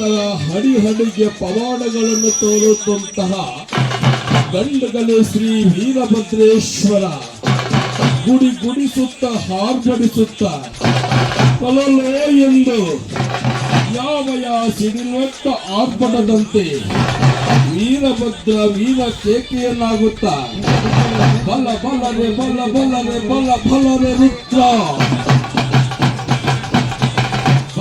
ಅಂತಹ ಹಡಿಹಡಿಗೆ ಪವಾಡಗಳನ್ನು ತೋರುತ್ತಂತಹ ಗಂಡಗಲೆ ಶ್ರೀ ವೀರಭದ್ರೇಶ್ವರ ಗುಡಿ ಗುಡಿಸುತ್ತ ಹಾರ್ಬಡಿಸುತ್ತ ಕೊಲಲೋ ಎಂದು ಯಾವ ಯಾವ ಸಿಡಿಲೊತ್ತ ಆರ್ಭಟದಂತೆ ವೀರಭದ್ರ ವೀರ ಕೇಕೆಯನ್ನಾಗುತ್ತ, ಬಲ ಬಲರೆ ಬಲ ಬಲರೆ ಬಲ ಬಲರೆ ರುದ್ರ.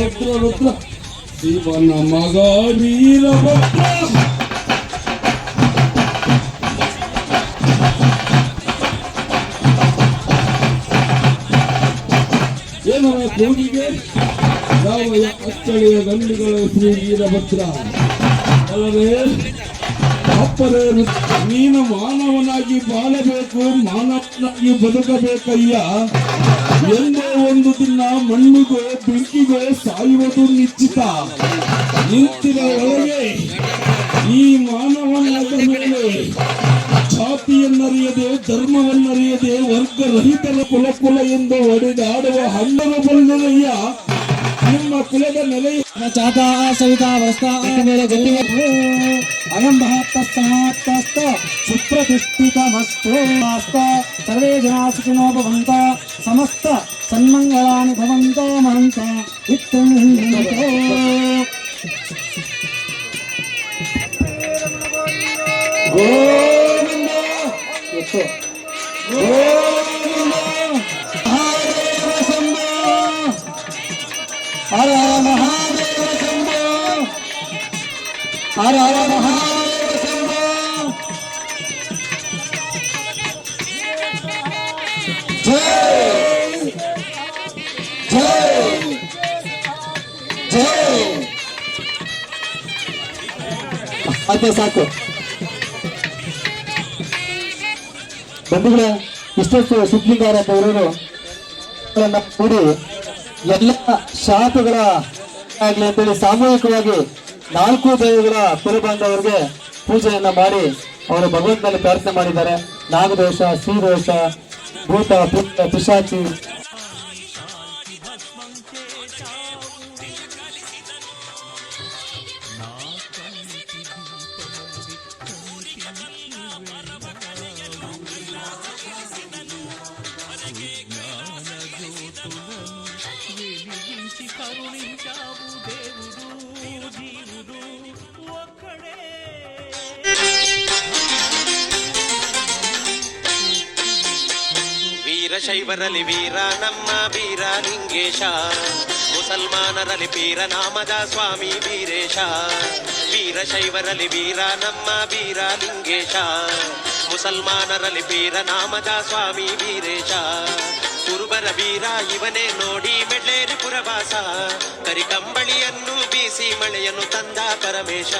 ರುದ್ರ ಶಿವನ ಮಗ ವೀರಭದ್ರ ಏನವ ಕೂಗಿಗೆ ಯಾವ ಅಚ್ಚಳಿಯ ಗಂಡುಗಳ ಶ್ರೀ ವೀರಭದ್ರ ಅಲ್ಲವೇ ಅಪ್ಪರೇ ನೀನು ಮಾನವನಾಗಿ ಬಾಳಬೇಕು, ಮಾನವನಾಗಿ ಬದುಕಬೇಕಯ್ಯ. ಎಂದೇ ಒಂದು ದಿನ ಮಣ್ಣಿಗೆ, ಬೆಂಕಿಗೆ ಸಾಯುವುದು ನಿಶ್ಚಿತ. ನಿಂತಿನ ಒಳಗೆ ಈ ಮಾನವನಾದ ಮೇಲೆ ಜಾತಿಯನ್ನರಿಯದೆ, ಧರ್ಮವನ್ನರಿಯದೆ ವರ್ಗರಹಿತರ ಕುಲ ಕುಲ ಎಂದು ಒಡೆದಾಡುವ ಹಣ್ಣರು ಬಲ್ಲದಯ್ಯ ನಿಮ್ಮ ಕುಲದ ನೆಲೆ ಚಾತ ಸವಿತಾ ವಸ್ತಾ ಮೇಲೆ ಗಂಡಿಗೆ ಅಯಂ ಮಹತ್ತಸ್ತ ಸುಪ್ರತಿಷ್ಠಿತಮಸ್ತು ಮಾಸ್ತ ಸರ್ವೇ ಜನಾ ಸುಖಿನೋ ಭವಂತ ಸಮಸ್ತ ಸನ್ಮಂಗಳಾನಿ ಭವಂತೋ ಮಹಂತ ಇತ್ಯಂಹಿಂದೋ ಗೋವಿಂದ ಎತ್ತು ಗೋವಿಂದ ಹರ ಹರ ಮಹಾದೇವ ಶಂಭೋ ಹರ ಹರ ಮಹಾದೇವ ಶಂಭೋ ಜೈ ಜೈ ಜೈ ಅದೇ ಸಾಕು ಬಂಧುಗಳೇ ಇಷ್ಟೊತ್ತು ಸಿದ್ಲಿಂಗಾರ ಅಂತ ಇರೋರು ಅವರನ್ನ ಕೂಡಿ ಎಲ್ಲ ಶಾಪಗಳ ಆಗ್ಲಿ ಅಂತೇಳಿ ಸಾಮೂಹಿಕವಾಗಿ ನಾಲ್ಕು ದೇವಗಳ ಕುಲಬಾಂಧವರಿಗೆ ಪೂಜೆಯನ್ನ ಮಾಡಿ ಅವರು ಭಗವಂತನಲ್ಲಿ ಪ್ರಾರ್ಥನೆ ಮಾಡಿದ್ದಾರೆ. ನಾಗದೋಷ, ಶ್ರೀದೋಷ, ಭೂತ ಪುತ್ತ ಪಿಶಾಚಿ ವೀರಶೈವರಲಿ ವೀರ, ನಮ್ಮ ವೀರ ಲಿಂಗೇಶ. ಮುಸಲ್ಮಾನರಲ್ಲಿ ವೀರ ನಾಮದ ಸ್ವಾಮಿ ವೀರೇಶ. ವೀರ ಶೈವರಲಿ ವೀರ, ನಮ್ಮ ವೀರ ಲಿಂಗೇಶ. ಮುಸಲ್ಮಾನರಲ್ಲಿ ವೀರ ನಾಮದ ಸ್ವಾಮಿ ವೀರೇಶ. ಕುರುಬರ ವೀರ, ಇವನೇ ನೋಡಿ ಮೆಡ್ಲೇರಿ ಪುರವಾಸ. ಕರಿಕಂಬಳಿಯನ್ನು ಬೀಸಿ ಮಳೆಯನ್ನು ತಂದ ಪರಮೇಶ.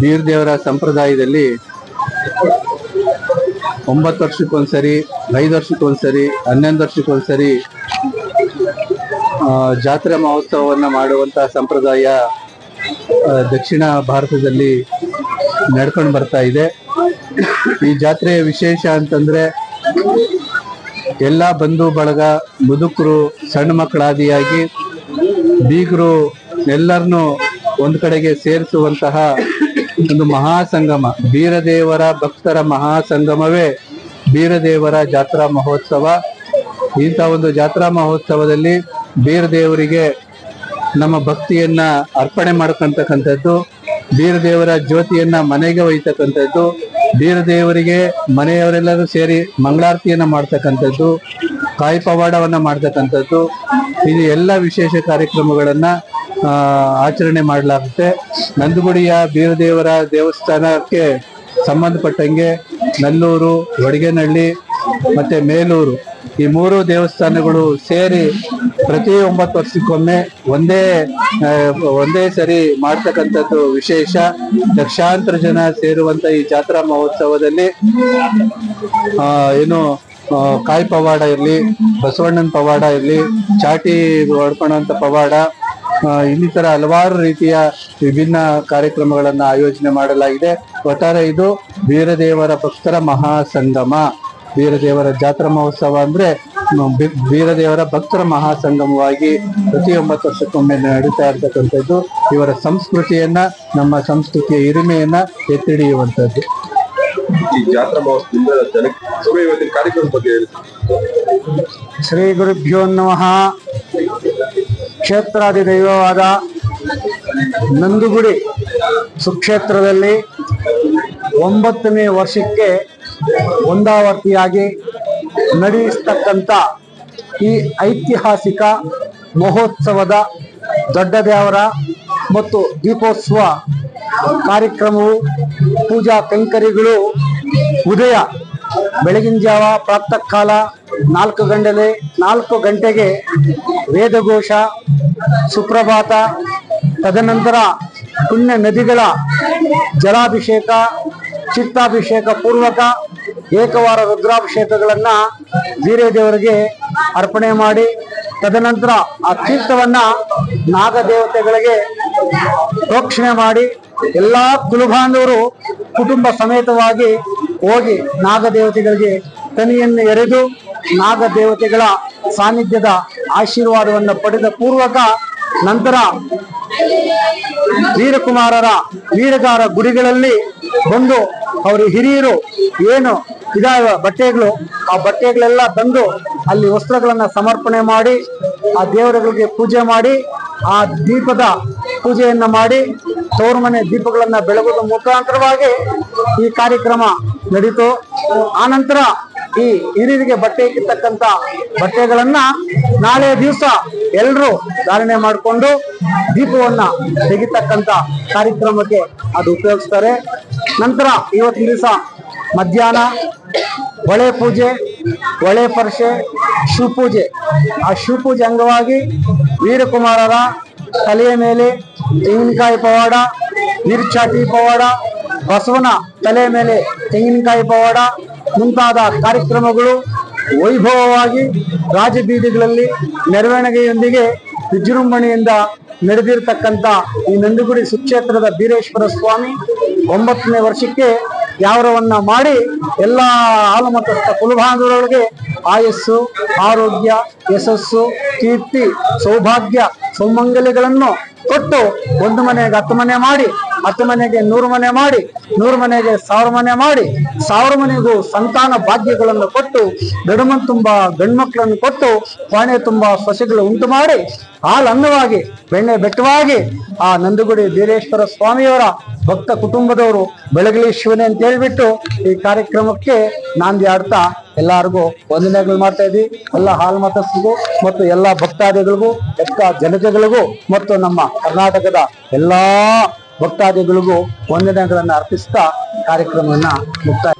ಬೀರ್ದೇವರ ಸಂಪ್ರದಾಯದಲ್ಲಿ ಒಂಬತ್ತು ವರ್ಷಕ್ಕೊಂದ್ಸರಿ, ಐದು ವರ್ಷಕ್ಕೊಂದ್ಸರಿ, ಹನ್ನೊಂದು ವರ್ಷಕ್ಕೊಂದ್ಸರಿ ಜಾತ್ರೆ ಮಹೋತ್ಸವವನ್ನು ಮಾಡುವಂತ ಸಂಪ್ರದಾಯ ದಕ್ಷಿಣ ಭಾರತದಲ್ಲಿ ನಡ್ಕೊಂಡು ಬರ್ತಾ ಇದೆ. ಈ ಜಾತ್ರೆಯ ವಿಶೇಷ ಅಂತಂದ್ರೆ ಎಲ್ಲ ಬಂಧು, ಬಳಗ, ಮುದುಕರು, ಸಣ್ಣ ಮಕ್ಕಳಾದಿಯಾಗಿ, ಬೀಗರು ಎಲ್ಲರನ್ನೂ ಒಂದು ಕಡೆಗೆ ಸೇರಿಸುವಂತಹ ಒಂದು ಮಹಾಸಂಗಮ. ಬೀರದೇವರ ಭಕ್ತರ ಮಹಾಸಂಗಮವೇ. ಬೀರದೇವರ ಜಾತ್ರಾ ಮಹೋತ್ಸವ. ಇಂಥ ಒಂದು ಜಾತ್ರಾ ಮಹೋತ್ಸವದಲ್ಲಿ ಬೀರದೇವರಿಗೆ ನಮ್ಮ ಭಕ್ತಿಯನ್ನ ಅರ್ಪಣೆ ಮಾಡ್ಕೊಂತಕ್ಕಂಥದ್ದು, ಬೀರದೇವರ ಜ್ಯೋತಿಯನ್ನ ಮನೆಗೆ ಒಯ್ತಕ್ಕಂಥದ್ದು, ಬೀರದೇವರಿಗೆ ಮನೆಯವರೆಲ್ಲರೂ ಸೇರಿ ಮಂಗಳಾರತಿಯನ್ನ ಮಾಡ್ತಕ್ಕಂಥದ್ದು, ಕಾಯಿ ಪವಾಡವನ್ನ ಮಾಡ್ತಕ್ಕಂಥದ್ದು ಇದು ಎಲ್ಲ ವಿಶೇಷ ಕಾರ್ಯಕ್ರಮಗಳನ್ನ ಆಚರಣೆ ಮಾಡಲಾಗುತ್ತೆ. ನಂದಗುಡಿಯ ಬೀರದೇವರ ದೇವಸ್ಥಾನಕ್ಕೆ ಸಂಬಂಧಪಟ್ಟಂಗೆ ನಲ್ಲೂರು ಒಡಗೇನಹಳ್ಳಿ ಮತ್ತು ಮೇಲೂರು ಈ ಮೂರು ದೇವಸ್ಥಾನಗಳು ಸೇರಿ ಪ್ರತಿ ಒಂಬತ್ತು ವರ್ಷಕ್ಕೊಮ್ಮೆ ಒಂದೇ ಒಂದೇ ಸರಿ ಮಾಡ್ತಕ್ಕಂಥದ್ದು ವಿಶೇಷ. ಲಕ್ಷಾಂತರ ಜನ ಸೇರುವಂತ ಈ ಜಾತ್ರಾ ಮಹೋತ್ಸವದಲ್ಲಿ ಏನು ಕಾಯಿ ಪವಾಡ ಇರಲಿ, ಬಸವಣ್ಣನ ಪವಾಡ ಇರಲಿ, ಚಾಟಿ ಹೊಡ್ಕೊಳ್ಳೋಂಥ ಪವಾಡ ಇನ್ನಿತರ ಹಲವಾರು ರೀತಿಯ ವಿಭಿನ್ನ ಕಾರ್ಯಕ್ರಮಗಳನ್ನ ಆಯೋಜನೆ ಮಾಡಲಾಗಿದೆ. ಒಟ್ಟಾರೆ ಇದು ವೀರದೇವರ ಭಕ್ತರ ಮಹಾಸಂಗಮ. ವೀರದೇವರ ಜಾತ್ರಾ ಮಹೋತ್ಸವ ಅಂದ್ರೆ ವೀರದೇವರ ಭಕ್ತರ ಮಹಾಸಂಗಮವಾಗಿ ಪ್ರತಿ ಒಂಬತ್ತು ವರ್ಷಕ್ಕೊಮ್ಮೆ ನಡೀತಾ ಇರ್ತಕ್ಕಂಥದ್ದು. ಇವರ ಸಂಸ್ಕೃತಿಯನ್ನ ನಮ್ಮ ಸಂಸ್ಕೃತಿಯ ಹಿರಿಮೆಯನ್ನ ಎತ್ತಿಡಿಯುವಂಥದ್ದು ಈ ಜಾತ್ರಾ ಮಹೋತ್ಸವದಿಂದ ಜನಕ್ಕೆ ಸ್ವಾಮಿ ಇವತ್ತಿನ ಕಾರ್ಯಕ್ರಮದ ಬಗ್ಗೆ ಹೇಳಿ. ಶ್ರೀ ಗುರುಭ್ಯೋ ನಮಃ. ಕ್ಷೇತ್ರಾದಿ ದೈವವಾದ ನಂದುಗುಡಿ ಸುಕ್ಷೇತ್ರದಲ್ಲಿ ಒಂಬತ್ತನೇ ವರ್ಷಕ್ಕೆ ಒಂದಾವರ್ತಿಯಾಗಿ ನಡೆಯತಕ್ಕಂಥ ಈ ಐತಿಹಾಸಿಕ ಮಹೋತ್ಸವದ ದೊಡ್ಡ ದೇವರ ಮತ್ತು ದೀಪೋತ್ಸವ ಕಾರ್ಯಕ್ರಮವು ಪೂಜಾ ಕೈಂಕರ್ಯಗಳು ಉದಯ, ಬೆಳಗಿನ ಜಾವ ಪ್ರಾತಃ ಕಾಲ ನಾಲ್ಕು ಗಂಟೆಲೆ, ನಾಲ್ಕು ಗಂಟೆಗೆ ವೇದಘೋಷ, ಸುಪ್ರಭಾತ, ತದನಂತರ ಪುಣ್ಯ ನದಿಗಳ ಜಲಾಭಿಷೇಕ, ಚಿತ್ತಾಭಿಷೇಕ ಪೂರ್ವಕ ಏಕವಾರ ರುದ್ರಾಭಿಷೇಕಗಳನ್ನು ವೀರದೇವರಿಗೆ ಅರ್ಪಣೆ ಮಾಡಿ, ತದನಂತರ ಆ ತೀರ್ಥವನ್ನು ನಾಗದೇವತೆಗಳಿಗೆ ಪ್ರೋಕ್ಷಣೆ ಮಾಡಿ, ಎಲ್ಲ ಕುಲಬಾಂಧವರು ಕುಟುಂಬ ಸಮೇತವಾಗಿ ಹೋಗಿ ನಾಗದೇವತೆಗಳಿಗೆ ತನಿಯನ್ನು ಎರೆದು ನಾಗದೇವತೆಗಳ ಸಾನ್ನಿಧ್ಯದ ಆಶೀರ್ವಾದವನ್ನು ಪಡೆದ ಪೂರ್ವಕ ನಂತರ ವೀರಕುಮಾರರ ವೀರಗಾರ ಗುಡಿಗಳಲ್ಲಿ ಬಂದು ಅವರ ಹಿರಿಯರು ಏನು ಇದಾವ ಬಟ್ಟೆಗಳು, ಆ ಬಟ್ಟೆಗಳೆಲ್ಲ ಬಂದು ಅಲ್ಲಿ ವಸ್ತ್ರಗಳನ್ನು ಸಮರ್ಪಣೆ ಮಾಡಿ, ಆ ದೇವರುಗಳಿಗೆ ಪೂಜೆ ಮಾಡಿ, ಆ ದೀಪದ ಪೂಜೆಯನ್ನು ಮಾಡಿ ತವರು ಮನೆ ದೀಪಗಳನ್ನ ಬೆಳಗುವ ಮುಖಾಂತರವಾಗಿ ಈ ಕಾರ್ಯಕ್ರಮ ನಡೀತು. ಆನಂತರ ಈ ಹಿರಿಯರಿಗೆ ಬಟ್ಟೆ ಇರ್ತಕ್ಕಂತ ಬಟ್ಟೆಗಳನ್ನ ನಾಳೆ ದಿವಸ ಎಲ್ಲರೂ ಧಾರಣೆ ಮಾಡಿಕೊಂಡು ದೀಪವನ್ನ ತೆಗಿತಕ್ಕಂತ ಕಾರ್ಯಕ್ರಮಕ್ಕೆ ಅದು ಉಪಯೋಗಿಸ್ತಾರೆ. ನಂತರ ಇವತ್ತಿನ ದಿವಸ ಮಧ್ಯಾಹ್ನ ಹೊಳೆ ಪೂಜೆ, ಹೊಳೆ ಪರ್ಷೆ, ಶಿವಪೂಜೆ. ಆ ಶಿವಪೂಜೆ ಅಂಗವಾಗಿ ವೀರಕುಮಾರರ ತಲೆಯ ಮೇಲೆ ತೆಂಗಿನಕಾಯಿ ಪವಾಡ, ನಿರ್ಚಾಟಿ ಪವಾಡ, ಬಸವನ ತಲೆ ಮೇಲೆ ತೆಂಗಿನಕಾಯಿ ಪವಾಡ ಮುಂತಾದ ಕಾರ್ಯಕ್ರಮಗಳು ವೈಭವವಾಗಿ ರಾಜಬೀದಿಗಳಲ್ಲಿ ಮೆರವಣಿಗೆಯೊಂದಿಗೆ ವಿಜೃಂಭಣೆಯಿಂದ ನಡೆದಿರತಕ್ಕಂತ ಈ ನಂದಿಗುಡಿ ಸುಕ್ಷೇತ್ರದ ಬೀರೇಶ್ವರ ಸ್ವಾಮಿ ಒಂಬತ್ತನೇ ವರ್ಷಕ್ಕೆ ಯಾವರವನ್ನ ಮಾಡಿ ಎಲ್ಲ ಹಾಲುಮತಸ್ಥ ಕುಲಭಾಂಧವರೊಳಗೆ ಆಯಸ್ಸು, ಆರೋಗ್ಯ, ಯಶಸ್ಸು, ಕೀರ್ತಿ, ಸೌಭಾಗ್ಯ, ಸೌಮಂಗಲ್ಯಗಳನ್ನು ಕೊಟ್ಟು ಒಂದು ಮನೆಗೆ ಹತ್ತು ಮನೆ ಮಾಡಿ, ಹತ್ತು ಮನೆಗೆ ನೂರು ಮನೆ ಮಾಡಿ, ನೂರು ಮನೆಗೆ ಸಾವಿರ ಮನೆ ಮಾಡಿ, ಸಾವಿರ ಮನೆಗೂ ಸಂತಾನ ಭಾಗ್ಯಗಳನ್ನು ಕೊಟ್ಟು, ಗಡುಮನ್ ತುಂಬಾ ಗಂಡ್ಮಕ್ಳನ್ನು ಕೊಟ್ಟು, ಪಾಣೆ ತುಂಬಾ ಸೊಸೆಗಳು ಉಂಟು ಮಾಡಿ ಹಾಲು ಅನ್ನವಾಗಿ ಬೆಣ್ಣೆ ಬೆಟ್ಟವಾಗಿ, ಆ ನಂದುಗುಡಿ ಬೀರೇಶ್ವರ ಸ್ವಾಮಿಯವರ ಭಕ್ತ ಕುಟುಂಬದವರು ಬೆಳಗಲಿ ಶಿವನೇ ಅಂತ ಹೇಳ್ಬಿಟ್ಟು ಈ ಕಾರ್ಯಕ್ರಮಕ್ಕೆ ನಾಂದಿ ಆಡ್ತಾ ಎಲ್ಲಾರ್ಗೂ ವಂದನೆಗಳು ಮಾಡ್ತಾ ಇದ್ವಿ ಎಲ್ಲ ಹಾಲ್ ಮತಸ್ಥರಿಗೂ ಮತ್ತು ಎಲ್ಲ ಭಕ್ತಾದಿಗಳಿಗೂ, ಎಲ್ಲ ಜನತೆಗಳಿಗೂ ಮತ್ತು ನಮ್ಮ ಕರ್ನಾಟಕದ ಎಲ್ಲಾ ಭಕ್ತಾದಿಗಳಿಗೂ ವಂದನೆಗಳನ್ನ ಅರ್ಪಿಸ್ತಾ ಕಾರ್ಯಕ್ರಮವನ್ನ ಮುಕ್ತಾಯ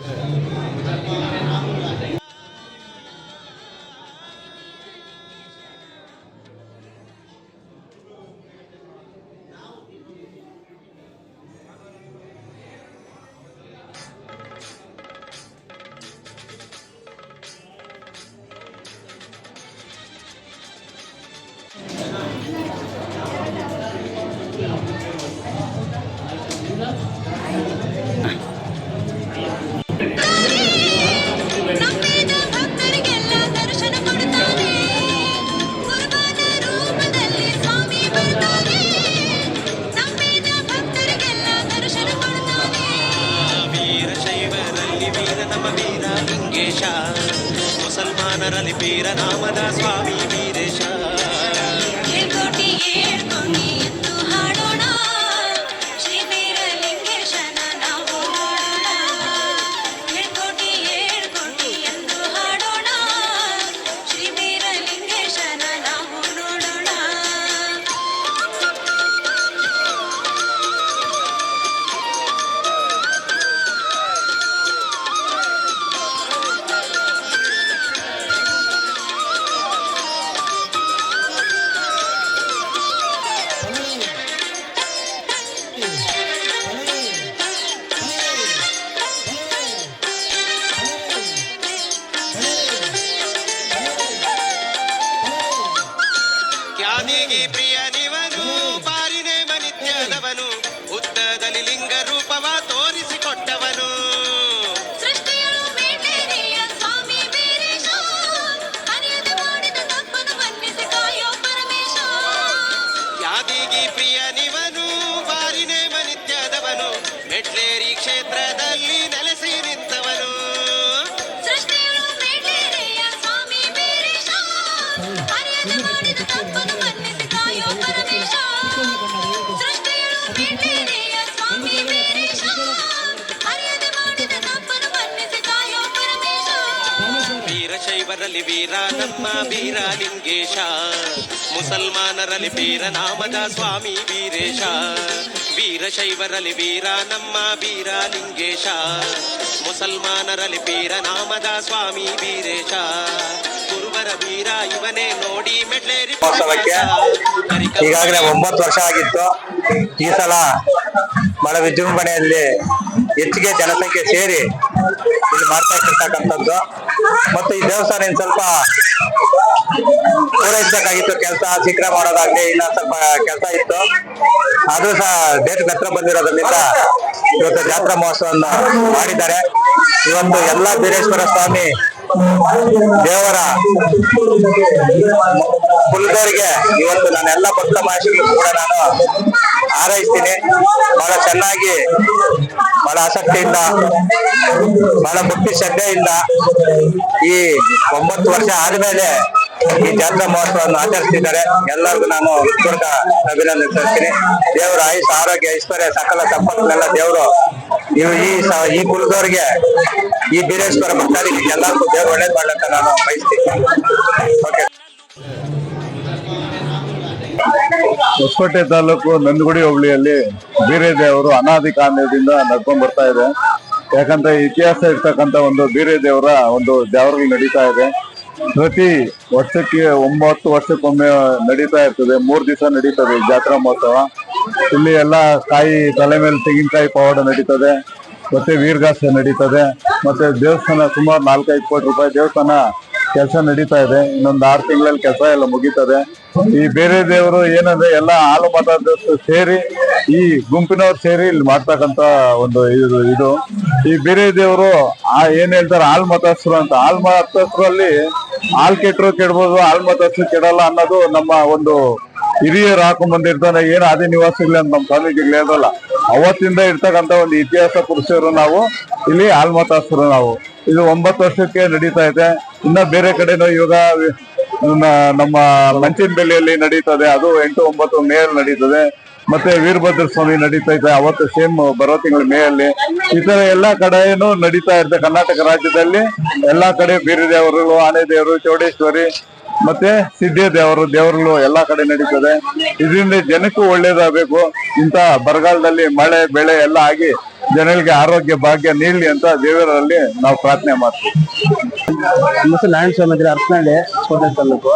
ವೀರಶೈವರಲ್ಲಿ ವೀರ ನಮ್ಮ ವೀರ ಲಿಂಗೇಶ. ಮುಸಲ್ಮಾನರಲ್ಲಿ ವೀರ ನಾಮದ ಸ್ವಾಮಿ ವೀರೇಶ. ವೀರಶೈವರಲ್ಲಿ ವೀರ ನಮ್ಮ ವೀರ ಲಿಂಗೇಶ. ಮುಸಲ್ಮಾನರಲ್ಲಿ ವೀರ ನಾಮದ ಸ್ವಾಮಿ ವೀರೇಶ. ಗುರುವರ ವೀರ ಇವನೇ ನೋಡಿ ಮೆಡ್ಲೇರಿ ಈಗಾಗಲೇ ಒಂಬತ್ತು ವರ್ಷ ಆಗಿತ್ತು. ಈ ಸಲ ಬಹಳ ವಿಜೃಂಭಣೆಯಲ್ಲಿ ಹೆಚ್ಚಿಗೆ ಜನಸಂಖ್ಯೆ ಸೇರಿ ಇಲ್ಲಿ ಮಾಡ್ತಾ ಇರ್ತಕ್ಕಂಥದ್ದು. ಮತ್ತು ಈ ದೇವಸ್ಥಾನ ಇನ್ ಸ್ವಲ್ಪ ಪೂರೈಸಬೇಕಾಗಿತ್ತು ಕೆಲಸ. ಶೀಘ್ರ ಮಾಡೋದಾಗ್ಲಿ ಇಲ್ಲ ಸ್ವಲ್ಪ ಕೆಲಸ ಇತ್ತು. ಆದ್ರೂ ಸಹ ಡೇಟ್ ಹತ್ರ ಬಂದಿರೋದ್ರಿಂದ ಇವತ್ತು ಜಾತ್ರಾ ಮಹೋತ್ಸವವನ್ನು ಮಾಡಿದ್ದಾರೆ. ಇವತ್ತು ಎಲ್ಲಾ ಬೀರೇಶ್ವರ ಸ್ವಾಮಿ ದೇವರ ಕುಲದವರಿಗೆ ಇವತ್ತು ನಾನು ಎಲ್ಲ ಭಕ್ತ ಮಹರ್ಷಿಗಳು ಕೂಡ ನಾನು ಹಾರೈಸ್ತೀನಿ. ಬಹಳ ಚೆನ್ನಾಗಿ, ಬಹಳ ಆಸಕ್ತಿಯಿಂದ, ಬಹಳ ಭಕ್ತಿ ಶ್ರದ್ಧೆಯಿಂದ ಈ ಒಂಬತ್ತು ವರ್ಷ ಆದ್ಮೇಲೆ ಈ ಜಾತ್ರಾ ಮಹೋತ್ಸವವನ್ನು ಆಚರಿಸ್ತಿದ್ದಾರೆ. ಎಲ್ಲರಿಗೂ ನಾನು ಹೃತ್ಪೂರ್ವಕ ಅಭಿನಂದನೆ ಸಲ್ಲಿಸ್ತೀನಿ. ದೇವರ ಆಯುಷ್, ಆರೋಗ್ಯ, ಐಶ್ವರ್ಯ, ಸಕಲ ಸಂಪತ್ತನ್ನೆಲ್ಲ ದೇವರು ಈ ಈ ಕುಲದವ್ರಿಗೆ ಈ ಬೀರೇಶ್ವರ ಭಕ್ತಾದಿಗಳಿಗೆ ಎಲ್ಲರಿಗೂ ದೇವ್ರು ಒಳ್ಳೇದ್ ಮಾಡ್ಲಂತ ನಾನು ಬಯಸ್ತೀನಿ. ಓಕೆ ಹೊಸಕೋಟೆ ತಾಲೂಕು ನಂದಗುಡಿ ಹೋಬಳಿಯಲ್ಲಿ ಬೀರೇದೇವರು ಅನಾದಿ ಕಾಲದಿಂದ ನಡ್ಕೊಂಡ್ ಬರ್ತಾ ಇದೆ. ಯಾಕಂದ್ರೆ ಇತಿಹಾಸ ಇರ್ತಕ್ಕಂತ ಒಂದು ಬೀರೇದೇವರ ಒಂದು ದೇವರಲ್ಲಿ ನಡೀತಾ ಇದೆ. ಪ್ರತಿ ವರ್ಷಕ್ಕೆ ಒಂಬತ್ತು ವರ್ಷಕ್ಕೊಮ್ಮೆ ನಡೀತಾ ಇರ್ತದೆ. ಮೂರ್ ದಿವಸ ನಡೀತದೆ ಜಾತ್ರಾ ಮಹೋತ್ಸವ. ಇಲ್ಲಿ ಎಲ್ಲ ಕಾಯಿ ತಲೆ ಮೇಲೆ ತೆಂಗಿನಕಾಯಿ ಪವಾಡ ನಡೀತದೆ, ಮತ್ತೆ ವೀರಗಾಸೆ ನಡೀತದೆ, ಮತ್ತೆ ದೇವಸ್ಥಾನ ಸುಮಾರು ನಾಲ್ಕೈದು ಕೋಟಿ ರೂಪಾಯಿ ದೇವಸ್ಥಾನ ಕೆಲಸ ನಡೀತಾ ಇದೆ. ಇನ್ನೊಂದು ಆರು ತಿಂಗಳಲ್ಲಿ ಕೆಲಸ ಎಲ್ಲ ಮುಗೀತದೆ. ಈ ಬೇರೆ ದೇವರು ಏನಂದ್ರೆ ಎಲ್ಲ ಹಾಲು ಮತದಷ್ಟು ಸೇರಿ, ಈ ಗುಂಪಿನವ್ರು ಸೇರಿ ಇಲ್ಲಿ ಮಾಡ್ತಕ್ಕಂತ ಒಂದು ಇದು ಇದು. ಈ ಬೇರೆ ದೇವರು ಆ ಏನ್ ಹೇಳ್ತಾರೆ ಹಾಲ್ ಮತಸ್ಥರು ಅಂತ. ಹಾಲ್ ಮತಸ್ಥರಲ್ಲಿ ಹಾಲ್ ಕೆಟ್ಟರು ಕೆಡ್ಬೋದು ಹಾಲ್ ಮತಸ್ಥರು ಕೆಡಲ್ಲ ಅನ್ನೋದು ನಮ್ಮ ಒಂದು ಹಿರಿಯರು ಹಾಕೊಂಡ್ ಬಂದಿರ್ತಾನೆ, ಏನು ಆದಿ ನಿವಾಸಿಗಳು ಅಂತ ನಮ್ಮ ಸ್ವಾಮೀಜಿಗಳು ಹೇಳಲ್ಲ ಅವತ್ತಿಂದ ಇರ್ತಕ್ಕಂಥ ಒಂದು ಇತಿಹಾಸ ಪುರುಷರು ನಾವು, ಇಲ್ಲಿ ಆಲ್ಮತಾಸರು ನಾವು. ಇದು ಒಂಬತ್ತು ವರ್ಷಕ್ಕೆ ನಡೀತಾ ಇದೆ. ಇನ್ನ ಬೇರೆ ಕಡೆನೂ ಇವಾಗ ನಮ್ಮ ಮಂಚಿನ ಬೆಲೆಯಲ್ಲಿ ನಡೀತದೆ. ಅದು ಎಂಟು ಒಂಬತ್ತು ಮೇ ಅಲ್ಲಿ ನಡೀತದೆ. ಮತ್ತೆ ವೀರಭದ್ರ ಸ್ವಾಮಿ ನಡೀತಾ ಇದೆ. ಅವತ್ತು ಸೇಮ್ ಬರೋ ತಿಂಗಳ ಮೇ ಅಲ್ಲಿ ಈ ತರ ಎಲ್ಲಾ ಕಡೆನೂ ನಡೀತಾ ಇರ್ತದೆ. ಕರ್ನಾಟಕ ರಾಜ್ಯದಲ್ಲಿ ಎಲ್ಲಾ ಕಡೆ ಬೀರದೇವರು ಆನೆ ದೇವರು ಚೌಡೇಶ್ವರಿ ಮತ್ತೆ ಸಿದ್ಧಿ ದೇವರು, ದೇವರುಗಳು ಎಲ್ಲಾ ಕಡೆ ನಡೀತದೆ. ಇದರಿಂದ ಜನಕ್ಕೂ ಒಳ್ಳೇದಾಗಬೇಕು. ಇಂತ ಬರಗಾಲದಲ್ಲಿ ಮಳೆ, ಬೆಳೆ ಎಲ್ಲ ಆಗಿ ಜನಗಳಿಗೆ ಆರೋಗ್ಯ, ಭಾಗ್ಯ ನೀಡಲಿ ಅಂತ ದೇವರಲ್ಲಿ ನಾವು ಪ್ರಾರ್ಥನೆ ಮಾಡ್ತೀವಿ. ನಮಸ್ತೆ ನಾರಾಯಣ ಸ್ವಾಮಿ ಅರಸನಹಳ್ಳಿ, ಕೋಟೆ ತಾಲೂಕು.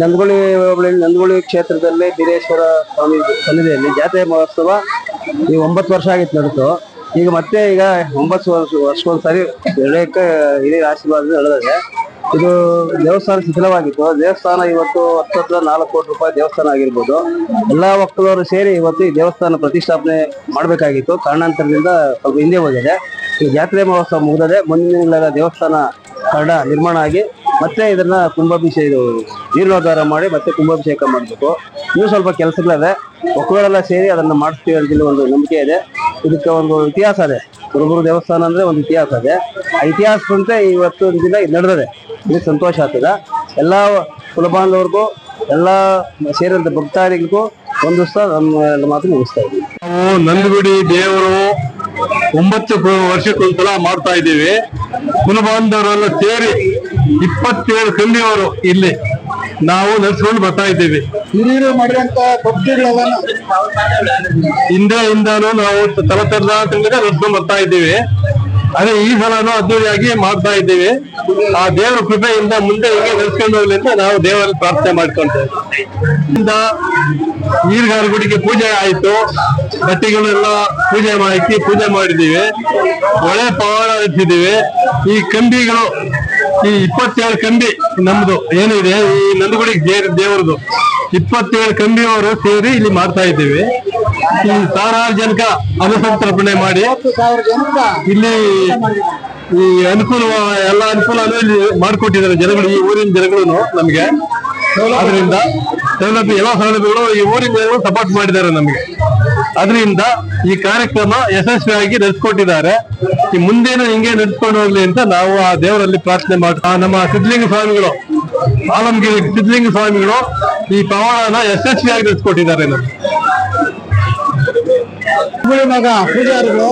ನಂದಗುಳಿ ಹೋಬಳಿ, ನಂದಗುಳಿ ಕ್ಷೇತ್ರದಲ್ಲಿ ಬೀರೇಶ್ವರ ಸ್ವಾಮಿ ಸನ್ನಿಧಿಯಲ್ಲಿ ಜಾತ್ರೆ ಮಹೋತ್ಸವ ಈ ಒಂಬತ್ತು ವರ್ಷ ಆಗಿತ್ತು ನಡೆದು. ಈಗ ಮತ್ತೆ ಈಗ ಒಂಬತ್ತು ವರ್ಷ, ವರ್ಷಕ್ಕೊಂದ್ಸರಿ ನಡೆಯಕ್ಕೆ ಹಿರಿಯ ಆಶೀರ್ವಾದ ನಡೆದಿದೆ. ಇದು ದೇವಸ್ಥಾನ ಶಿಥಿಲವಾಗಿತ್ತು. ದೇವಸ್ಥಾನ ಇವತ್ತು ಹತ್ತತ್ರ ನಾಲ್ಕು ಕೋಟಿ ರೂಪಾಯಿ ದೇವಸ್ಥಾನ ಆಗಿರ್ಬೋದು. ಎಲ್ಲಾ ಒಕ್ಕಲವರು ಸೇರಿ ಇವತ್ತು ಈ ದೇವಸ್ಥಾನ ಪ್ರತಿಷ್ಠಾಪನೆ ಮಾಡಬೇಕಾಗಿತ್ತು. ಕಾರಣಾಂತರದಿಂದ ಸ್ವಲ್ಪ ಹಿಂದೆ ಹೋಗಿದೆ. ಈ ಜಾತ್ರೆ ಮಹೋತ್ಸವ ಮುಗಿದದೆ ಮುಂದಿನ ದೇವಸ್ಥಾನ ಕನ್ನಡ ನಿರ್ಮಾಣ ಆಗಿ ಮತ್ತೆ ಇದನ್ನ ಕುಂಭಾಭಿಷೇಕ ಇದು ಜೀರ್ಣೋದ್ಧಾರ ಮಾಡಿ ಮತ್ತೆ ಕುಂಭಾಭಿಷೇಕ ಮಾಡಬೇಕು. ಇನ್ನೂ ಸ್ವಲ್ಪ ಕೆಲಸಗಳಿದೆ ಒಕ್ಕಲರೆಲ್ಲ ಸೇರಿ ಅದನ್ನ ಮಾಡಿಸ್ತೀವಿ ಅಂತ ಇಲ್ಲಿ ಒಂದು ನಂಬಿಕೆ ಇದೆ. ಇದಕ್ಕೆ ಒಂದು ಇತಿಹಾಸ ಇದೆ. ಕುರುಬುರು ದೇವಸ್ಥಾನ ಅಂದ್ರೆ ಒಂದು ಇತಿಹಾಸ ಇದೆ. ಆ ಇತಿಹಾಸದಂತೆ ಇವತ್ತು ದಿನ ನಡೆದಿದೆ. ಇಲ್ಲಿ ಸಂತೋಷ ಆಗ್ತದ. ಎಲ್ಲ ಕುಲಬಾಂಧವ್ರಿಗೂ, ಎಲ್ಲ ಸೇರಿದಂತ ಭಕ್ತಾದಿಗಳಿಗೂ ಒಂದು ದಿವಸ ನಮ್ಮ ಮಾತು ಮುಗಿಸ್ತಾ ಇದ್ದೀವಿ ನಾವು ನಂದಗುಡಿ ದೇವರು ಒಂಬತ್ತು ವರ್ಷಕ್ಕೊಂದ್ಸಲ ಮಾಡ್ತಾ ಇದ್ದೀವಿ. ಕುಲಬಾಂಧವರೆಲ್ಲ ಸೇರಿ ಇಪ್ಪತ್ತೇಳು ಕಂದಿಯವರು ಇಲ್ಲಿ ನಾವು ನಡೆಸ್ಕೊಂಡು ಬರ್ತಾ ಇದ್ದೀವಿ. ಹಿರಿಯರು ಮಾಡಿದಂತ ಭಕ್ತಿಗಳೆಲ್ಲ ಹಿಂದೆಯಿಂದಾನು ನಾವು ತಲತಲಾಂತರದಿಂದ ರದ್ದು ಬರ್ತಾ ಇದ್ದೀವಿ. ಅದೇ ಈ ಸಲನು ಅದ್ದೂರಿಯಾಗಿ ಮಾಡ್ತಾ ಇದ್ದೀವಿ. ಆ ದೇವರ ಕೃಪೆಯಿಂದ ಮುಂದೆ ಹಿಂಗೆ ನಡೆಸ್ಕೊಂಡು ಹೋಗ್ಲಿ ಅಂತ ನಾವು ದೇವರಲ್ಲಿ ಪ್ರಾರ್ಥನೆ ಮಾಡ್ಕೊಂತೇವೆ. ಇಂದ ಈರ್ಗಾರ ಗುಡಿಗೆ ಪೂಜೆ ಆಯ್ತು. ಬಟ್ಟೆಗಳೆಲ್ಲ ಪೂಜೆ ಮಾಡಿ ಪೂಜೆ ಮಾಡಿದ್ದೀವಿ. ಒಳ್ಳೆ ಪವಾಡ ಹಚ್ಚಿದ್ದೀವಿ. ಈ ಕಂಬಿಗಳು, ಈ ಇಪ್ಪತ್ತೇಳು ಕಂಬಿ ನಮ್ದು ಏನಿದೆ, ಈ ನಂದಗುಡಿ ದೇವರದು ಇಪ್ಪತ್ತೇಳು ಕಂಬಿಯವರು ಸೇರಿ ಇಲ್ಲಿ ಮಾಡ್ತಾ ಇದ್ದೀವಿ. ಈ ಸಾವಿರಾರು ಜನಕ ಅನುಸಂತರ್ಪಣೆ ಮಾಡಿ ಇಲ್ಲಿ ಈ ಅನುಕೂಲ, ಎಲ್ಲ ಅನುಕೂಲ ಇಲ್ಲಿ ಮಾಡಿಕೊಟ್ಟಿದ್ದಾರೆ ಜನಗಳು, ಈ ಊರಿನ ಜನಗಳು ನಮ್ಗೆ. ಅದರಿಂದ ಸೌಲಭ್ಯ, ಎಲ್ಲ ಸೌಲಭ್ಯಗಳು ಈ ಊರಿನ ಜನಗಳು ಸಪೋರ್ಟ್ ಮಾಡಿದ್ದಾರೆ ನಮಗೆ. ಅದರಿಂದ ಈ ಕಾರ್ಯಕ್ರಮ ಯಶಸ್ವಿಯಾಗಿ ನಡೆಸ್ಕೊಟ್ಟಿದ್ದಾರೆ. ಈ ಮುಂದೇನು ಹಿಂಗೆ ನಡೆಸ್ಕೊಂಡು ಹೋಗ್ಲಿ ಅಂತ ನಾವು ಆ ದೇವರಲ್ಲಿ ಪ್ರಾರ್ಥನೆ ಮಾಡ್ತಾ ನಮ್ಮ ಸಿದ್ಧಲಿಂಗ ಸ್ವಾಮಿಗಳು, ಆಲಮಗಿರಿ ಸಿದ್ಧಲಿಂಗ ಸ್ವಾಮಿಗಳು ಈ ಪವಾಡನ ಯಶಸ್ವಿಯಾಗಿ ನಡೆಸ್ಕೊಟ್ಟಿದ್ದಾರೆ ನಮ್ಗೆ ಮಗ, ಪೂಜಾರಿಗಳು.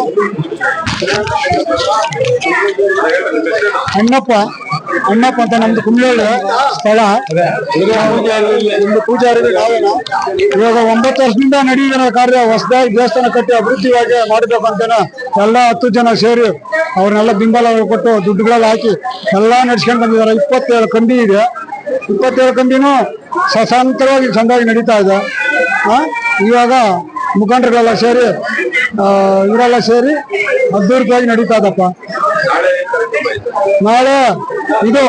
ಅಣ್ಣಪ್ಪ ಅಣ್ಣಪ್ಪ ಅಂತ ನಮ್ದು ಕುಂಬ್ಳಳ್ಳಿ ಸ್ಥಳ. ಒಂದು ಪೂಜಾರಿ ನಾವೇನು ಇವಾಗ ಒಂಬತ್ತು ವರ್ಷದಿಂದ ನಡೆಯುವ ಕಾರ್ಯ ಹೊಸದಾಗಿ ದೇವಸ್ಥಾನ ಕಟ್ಟಿ ಅಭಿವೃದ್ಧಿಯಾಗಿ ಮಾಡಬೇಕು ಅಂತಾನೆ ಎಲ್ಲ ಹತ್ತು ಜನ ಸೇರಿ ಅವ್ರನ್ನೆಲ್ಲ ಬೆಂಬಲ ಕೊಟ್ಟು ದುಡ್ಡುಗಳೆಲ್ಲ ಹಾಕಿ ಎಲ್ಲ ನಡ್ಸ್ಕೊಂಡು ಬಂದಿದ್ದಾರೆ. ಇಪ್ಪತ್ತೇಳು ಕಂಡಿ ಇದೆ. ಇಪ್ಪತ್ತೇಳು ಕಂಡಿನೂ ಸಶಾಂತವಾಗಿ ಚಂದಾಗಿ ನಡೀತಾ ಇದೆ. ಇವಾಗ ಮುಖಂಡರುಗಳೆಲ್ಲ ಸೇರಿ ಇವರೆಲ್ಲ ಸೇರಿ ಅದ್ದೂರಿಯಾಗಿ ನಡೀತಾ ಇದಪ್ಪ. ನಾಳೆ ಇದು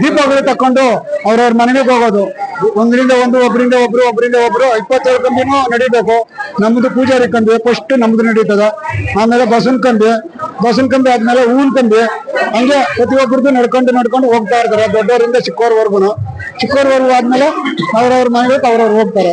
ದೀಪಗಳು ತಕೊಂಡು ಅವ್ರವ್ರ ಮನೆಗೆ ಹೋಗೋದು. ಒಂದರಿಂದ ಒಂದು ಒಬ್ಬರಿಂದ ಒಬ್ರು ಒಬ್ಬರಿಂದ ಒಬ್ರು ಇಪ್ಪತ್ತೇಳು ಕಂಬಿನೂ ನಡಿಬೇಕು. ನಮ್ದು ಪೂಜಾರಿ ಕಂಬಿ ಫಸ್ಟ್ ನಮ್ದು ನಡೀತದ. ಆಮೇಲೆ ಬಸನ್ ಕಂಬಿ, ಬಸವನ್ ಕಂಬಿ ಆದ್ಮೇಲೆ ಹೂವಿನ ಕಂಬಿ. ಹಂಗೆ ಪ್ರತಿಯೊಬ್ಬರದ್ದು ನಡ್ಕೊಂಡು ನಡ್ಕೊಂಡು ಹೋಗ್ತಾ ಇರ್ತಾರೆ. ದೊಡ್ಡವರಿಂದ ಚಿಕ್ಕವ್ರವರ್ಗುನು. ಚಿಕ್ಕವ್ರವರೆಗೂ ಆದ್ಮೇಲೆ ಅವ್ರವ್ರ ಮನೆಗೆ ಅವ್ರವ್ರು ಹೋಗ್ತಾರೆ.